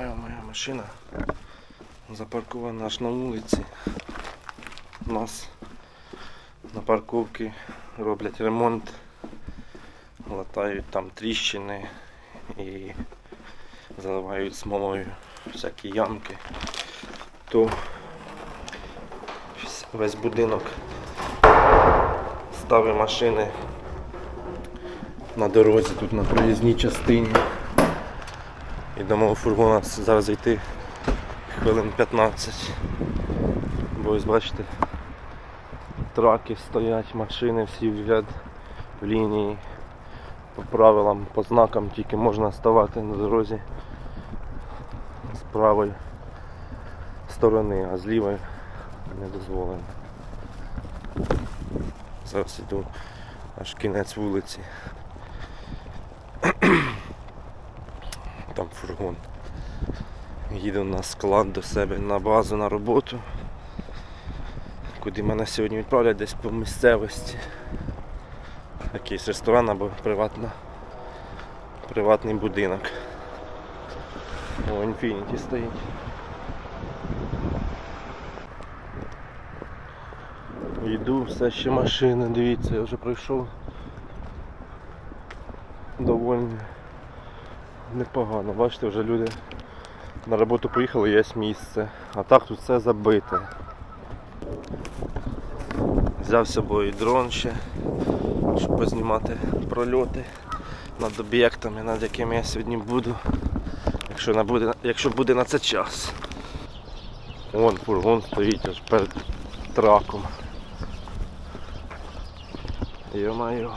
Моя моя машина запаркована аж на вулиці. У нас на парковці роблять ремонт, латають там тріщини і заливають смолою всякі ямки. То весь будинок ставить машини на дорозі, тут на проїзній частині. І до мого фургона зараз зайти хвилин 15. Бо ось бачите, траки стоять, машини всі в ряд в лінії. По правилам, по знакам тільки можна ставати на дорозі з правої сторони, а з лівої не дозволено. Зараз іду аж кінець вулиці. Там фургон. Їду на склад до себе на базу на роботу. Куди мене сьогодні відправлять десь по місцевості. Якийсь ресторан або приватна, приватний будинок. О, Infinity стоїть. Йду, все ще машини, дивіться, я вже пройшов доволі непогано. Бачите, вже люди на роботу поїхали, є місце. А так тут все забите. Взяв з собою дрон ще, щоб познімати прольоти над об'єктами, над якими я сьогодні буду. Якщо, не буде, якщо буде на це час. Вон фургон стоїть аж перед траком. Йо-майо.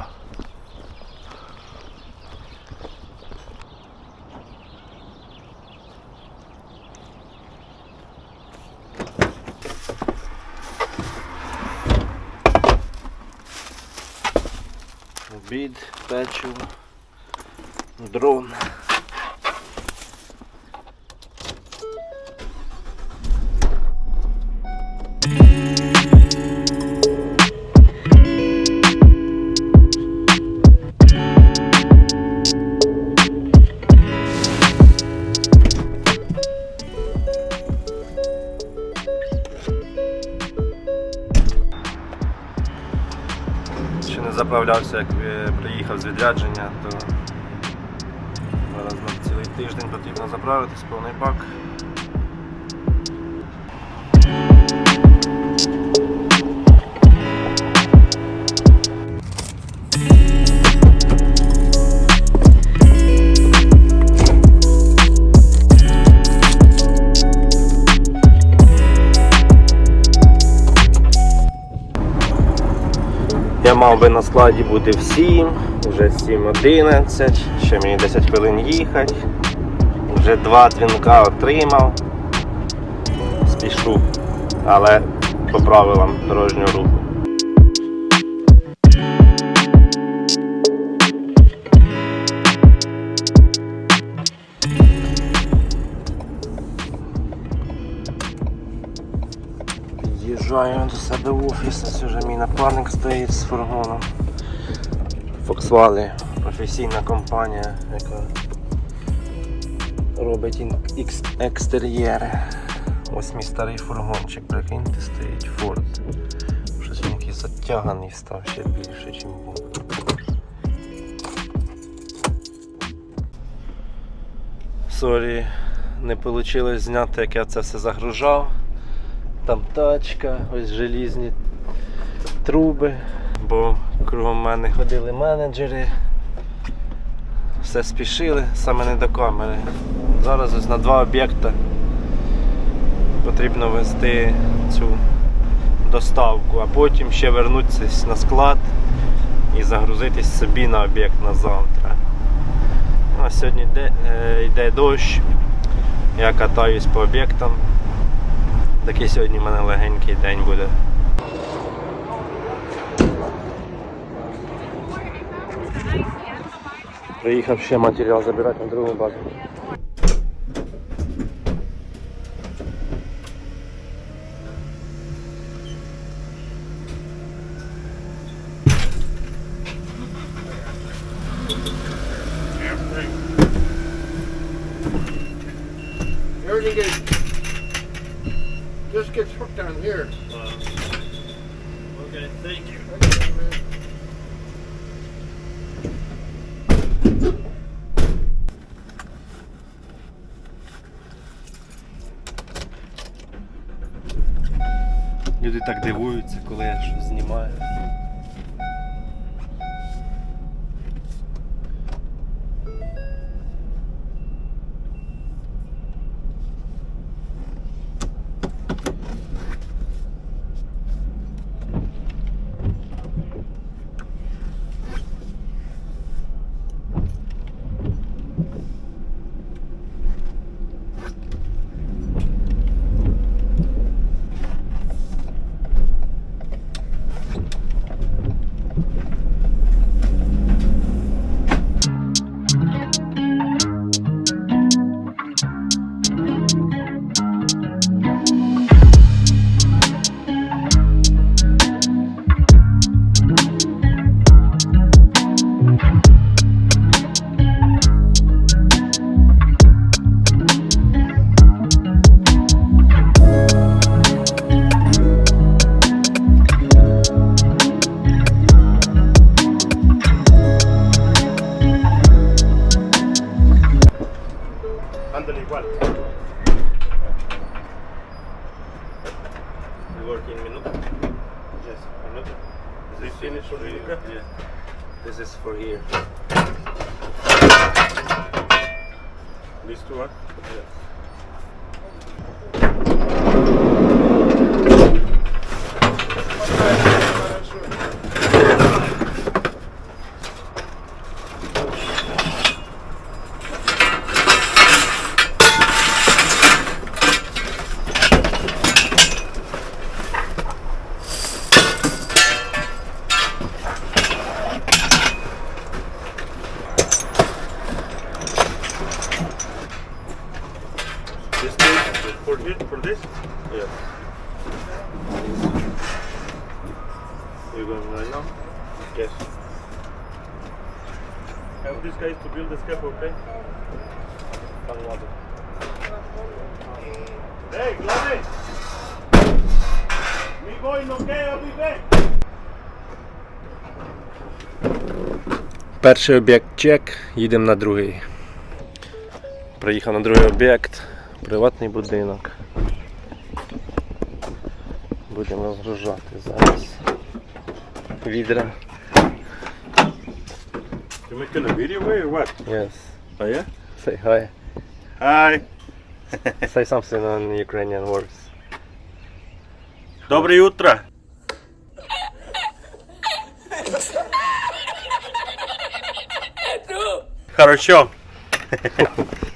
Обід, печиво, дрон. Заправлявся, як приїхав з відрядження, то зараз на цілий тиждень потрібно заправитись повний бак. Мав би на складі бути в 7, вже 7.11, ще мені 10 хвилин їхати. Вже два дзвінка отримав. Спішу, але по правилам дорожнього руху. Під'їжджаю до себе в офіс, ось вже мій напарник стоїть з фургоном. Volkswagen, професійна компанія, яка робить екстер'єри. Ось мій старий фургончик, прикиньте, стоїть Ford. Щось він якийсь затяганий став ще більше, ніж був. Сорі, не вийшло зняти, як я це все загружав. Там тачка, ось желізні труби, бо кругом мене ходили менеджери, все спішили, саме не до камери. Зараз ось на два об'єкти потрібно вести цю доставку, а потім ще вернутися на склад і загрузитись собі на об'єкт на завтра. А сьогодні е, йде дощ, я катаюсь по об'єктам. Такий сьогодні в мене легенький день буде. Приїхав ще матеріал забирати на другу базу. Так дивуються, коли я щось знімаю. Перший об'єкт чек, їдемо на другий. Приїхав на другий об'єкт, приватний будинок. Будемо розгружати зараз. Відра. You making a video way or what? Yes. Oh yeah? Say hi. Hi. Say something on Ukrainian words. Доброе утро. Хорошо.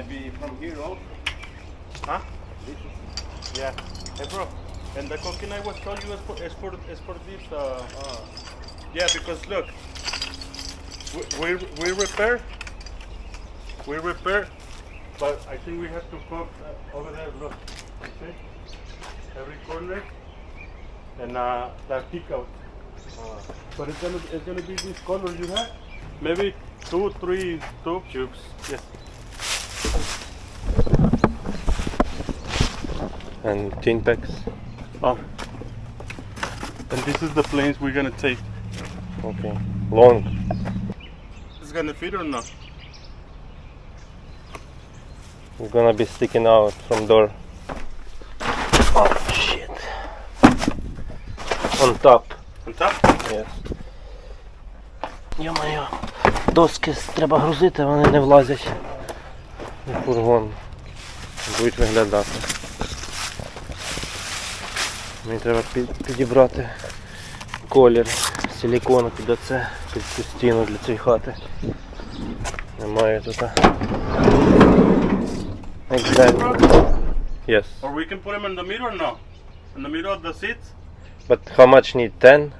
Maybe from here also. Huh? Yeah. Hey, bro. And the coconut I was told you is for is for, is for this. Uh, uh, yeah, because look, we, we we repair. We repair, but I think we have to come uh, over there. Look, see, every corner, and uh, that peak out. Uh, but it's gonna it's gonna be this color you have. Maybe two, three, two cubes. Yes. And tin packs. Oh. And this is the planes we're gonna take. Okay. Long. It's gonna fit or not? It's gonna be sticking out from door. Oh shit. On top. On top? Yes. Йо-моє, доски треба грузити, вони не влазять у фургон. Будуть виглядати. Мені треба підібрати колір силікону під оце, під цю стіну для цієї хати. Немає тут. Exactly. Yes. Or we can put them in the middle now. In the middle of the seats, But how much need 10?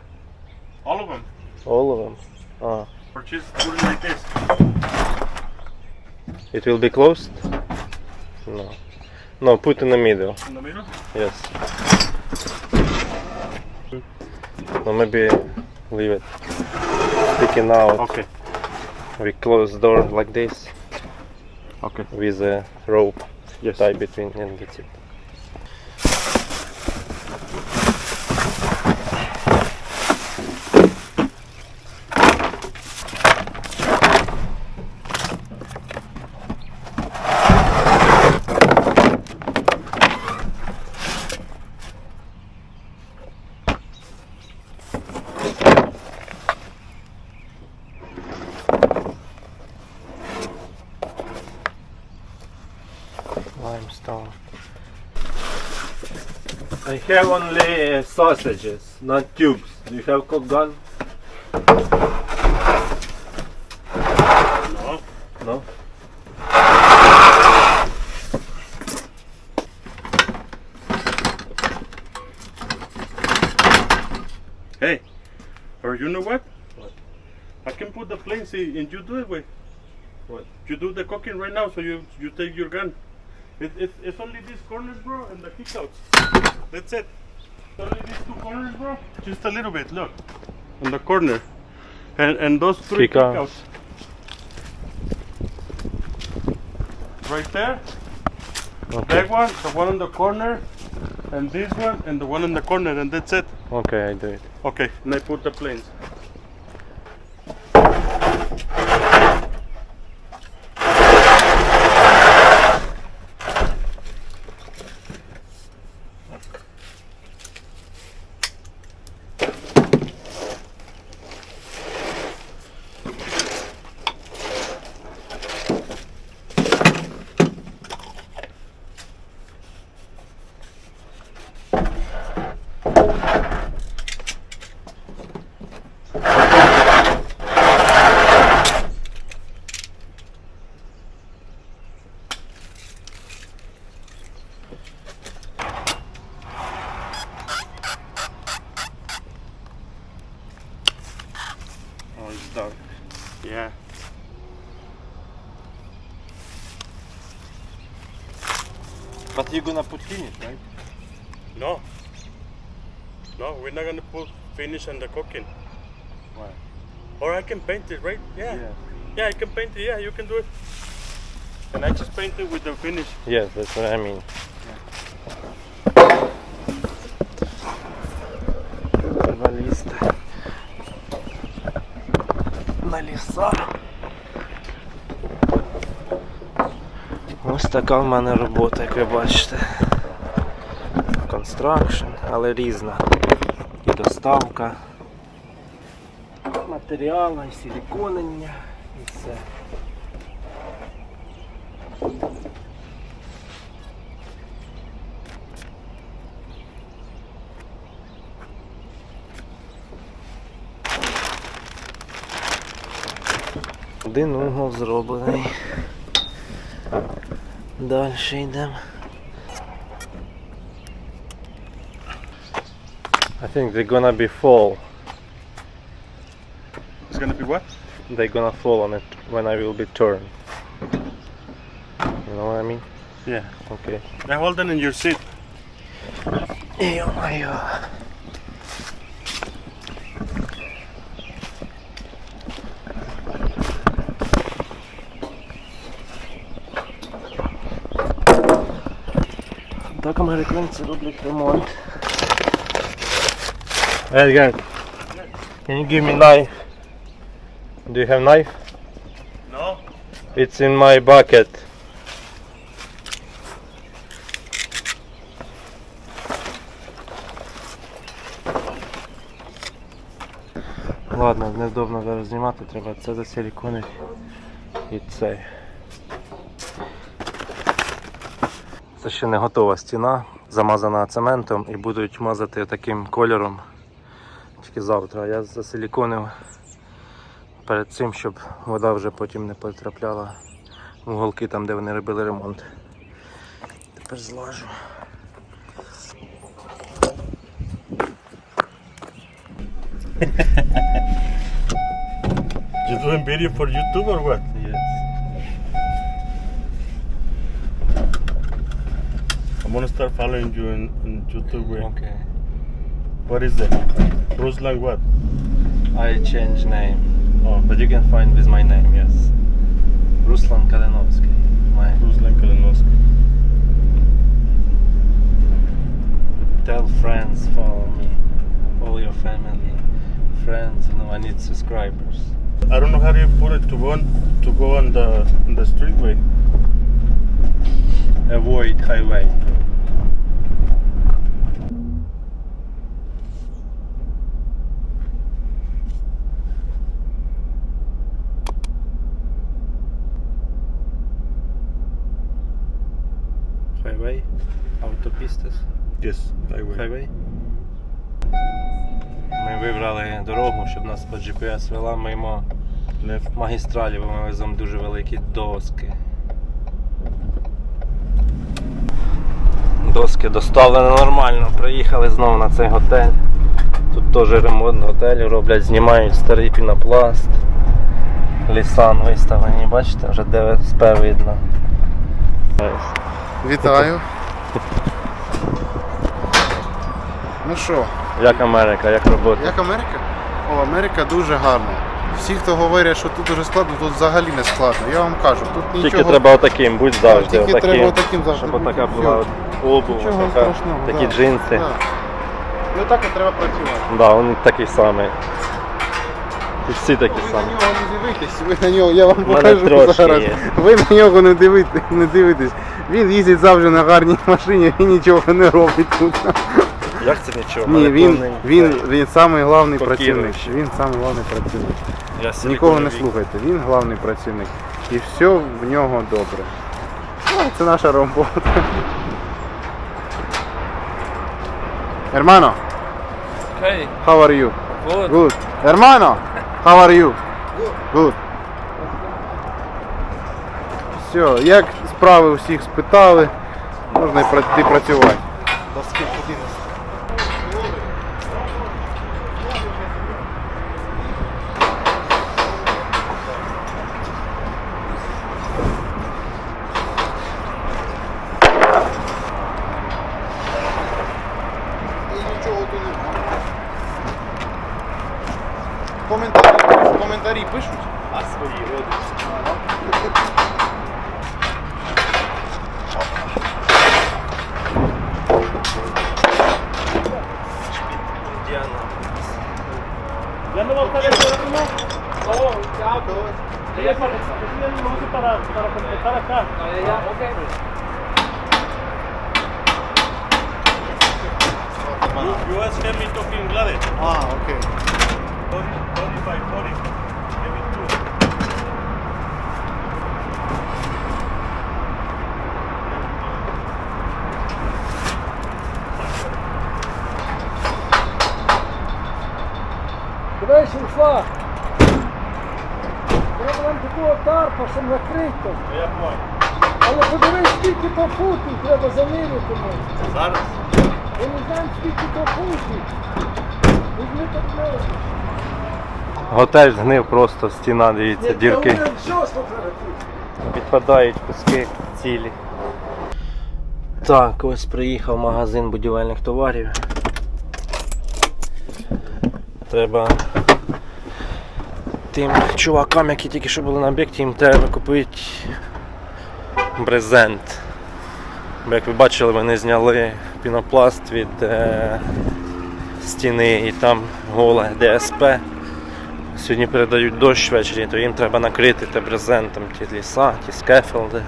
all of them. All of them? Ah. Just put it like this. It will be closed? No. No, put in the middle. In the middle. Yes. Or maybe leave it sticking out. Okay. We close the door like this Okay. with a rope Yes. tie between and that's it. Limestone. I have only uh, sausages, not tubes. Do you have cook gun? No. No. Hey. Or you know what? What? I can put the planes in and you do it with. What? You do the cooking right now, so you you take your gun. It, it, it's only these corners, bro, and the kickouts. That's it. It's only these two corners, bro. Just a little bit. Look, on the corner, and and those three Kickouts. kickouts. Right there. Okay. That one, the one on the corner, and this one, and the one in the corner, and that's it. Okay, I do it. Okay, and I put the planes. Oh, it's dark. Yeah. But you're gonna put finish, right? No. No, we're not gonna put finish on the cooking. Why? Or I can paint it, right? Yeah. Yeah, I can paint it. Yeah, you can do it. And I just paint it with the finish. Yes, that's what I mean. Залізти на ліса. Така в мене робота, як ви бачите. Констракшн, але різна. І доставка матеріалу, і силіконення, і все. Один угол зроблений. Далі йдемо. I think they're gonna be fall. It's gonna be what? They're gonna fall on it when I will be turned. You know what I mean? Yeah. Okay. I hold it in your seat. Ё-моё. Так американці роблять ремонт. Edgar, can you give me knife? Do you have knife? No. It's in my bucket. Ладно, невдобно зараз знімати, треба це засиліконити і цей. Це ще не готова стіна, замазана цементом і будуть мазати таким кольором Тільки завтра. Я засиліконив перед цим, щоб вода вже потім не потрапляла в уголки там, де вони робили ремонт. Тепер злажу. You doing video for YouTube or what? I'm gonna start following you on, in YouTube. Okay. What is it? Ruslan what? I changed name. Oh, But you can find with my name, yes. Ruslan Kalinovsky. My Ruslan Kalinowski. tell friends, follow me. All your family, friends, you know, I need subscribers. I don't know how do you put it to go on to go on the on the streetway. Avoid. Highway? Highway? Ми вибрали дорогу, щоб нас по GPS вела мимо магістралі, бо ми веземо дуже великі доски. Доски доставлені нормально. Приїхали знову на цей готель. Тут теж ремонт готелю роблять, знімають старий пінопласт. Лісан виставлені, бачите, вже ДСП видно. Вітаю. Ну що, Як Америка, як робота? як Америка? О, Америка дуже гарна. Всі, хто говорять, що тут дуже складно, тут взагалі не складно. Я вам кажу, тут нічого. Тільки треба отаким, будь завжди. тільки отаким, треба отаким завжди Щоб отака була от обув, Нічого страшного. такі да. джинси. Да. І отак і треба працювати. Да, він такий самий. Тут всі такі Ви на самі. нього не дивитесь, ви на нього, я вам мене покажу трошки зараз. є. Ви на нього не дивитесь, не дивитесь. Він їздить завжди на гарній машині і нічого не робить тут. Як це нічого? Ні, Мене він, повний він, він самий Копіруючий. працівник. Він самий головний працівник. Я Нікого не слухайте, він головний працівник. І все в нього добре. Ну, це наша робота. Hermano, Hey, how are you? good. Good. Hermano, how are you? Good. Все, як справи усіх спитали, можна і йти працювати. Para, completar acá. Треба заміряти. Зараз. Ми не знаємо, скільки то футів. Візьми так мало. Готель згнив просто стіна, дивіться, дірки. Відпадають куски цілі. Так, ось приїхав магазин будівельних товарів. Треба тим чувакам, які тільки що були на об'єкті, їм треба купити брезент. Як ви бачили, вони зняли пінопласт від е, стіни і там голе ДСП. Сьогодні передають дощ ввечері, то їм треба накрити те брезентом ті ліса, ті скефелди.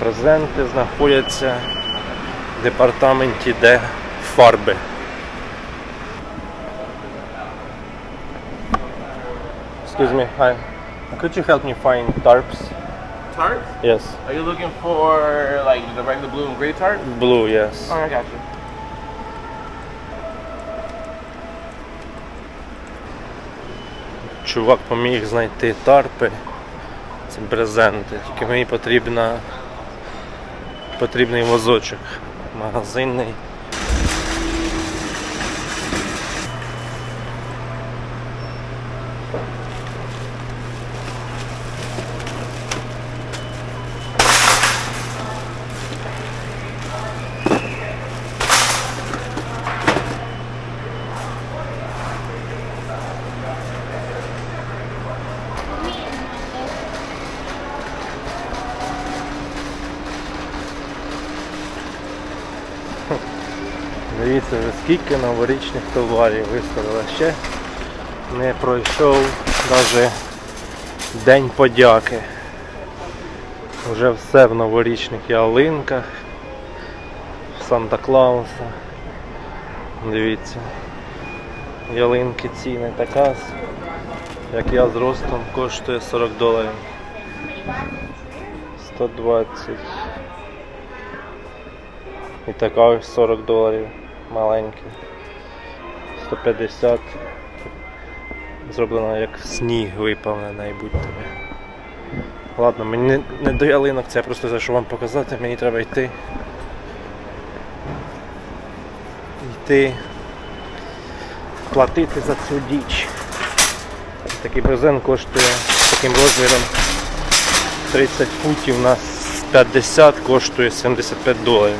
Брезенти знаходяться в департаменті, де фарби. Excuse me, hi. Could you help me find tarps? tarts? Yes. Are you looking for like the regular blue and gray tart? Blue, yes. Oh, I got you. Чувак поміг знайти тарпи. Це брезенти. Тільки мені потрібна потрібний возочок магазинний. Скільки новорічних товарів виставили. Ще не пройшов навіть День подяки. Вже все в новорічних ялинках, в Санта Клауса. Дивіться. Ялинки ціни така, як я з ростом, коштує 40 доларів. 120. І така ось 40 доларів маленький. 150. Зроблено як сніг випав на будь тобі. Ладно, мені не, до ялинок, це я просто зайшов вам показати, мені треба йти. Йти платити за цю діч. Такий презент коштує таким розміром 30 футів на 50 коштує 75 доларів.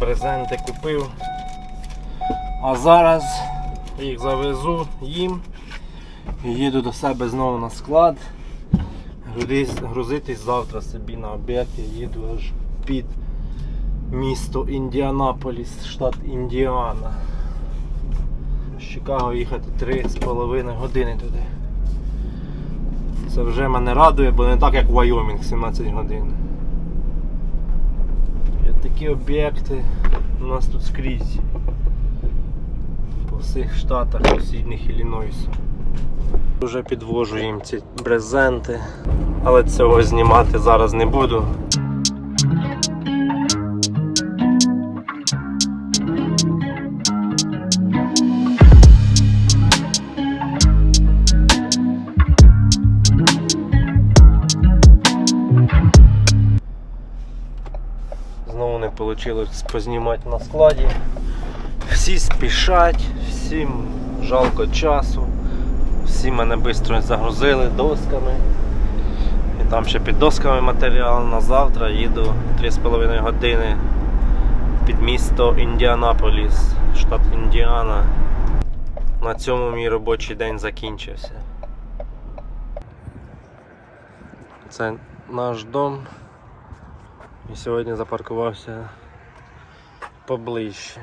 Брезенти купив. А зараз їх завезу їм і їду до себе знову на склад. Грузитись завтра собі на обід. Я їду аж під місто Індіанаполіс, штат Індіана. З Чикаго їхати 3,5 години туди. Це вже мене радує, бо не так як Вайомінг 17 годин. Такі об'єкти у нас тут скрізь. По всіх штатах сусідніх Іллінойсу. Вже підвожу їм ці брезенти, але цього знімати зараз не буду. Вийшло познімати на складі. Всі спішать, всім жалко часу. Всі мене швидко загрузили досками. І там ще під досками матеріал. На завтра їду 3,5 години під місто Індіанаполіс, штат Індіана. На цьому мій робочий день закінчився. Це наш дом. І сьогодні запаркувався поближче.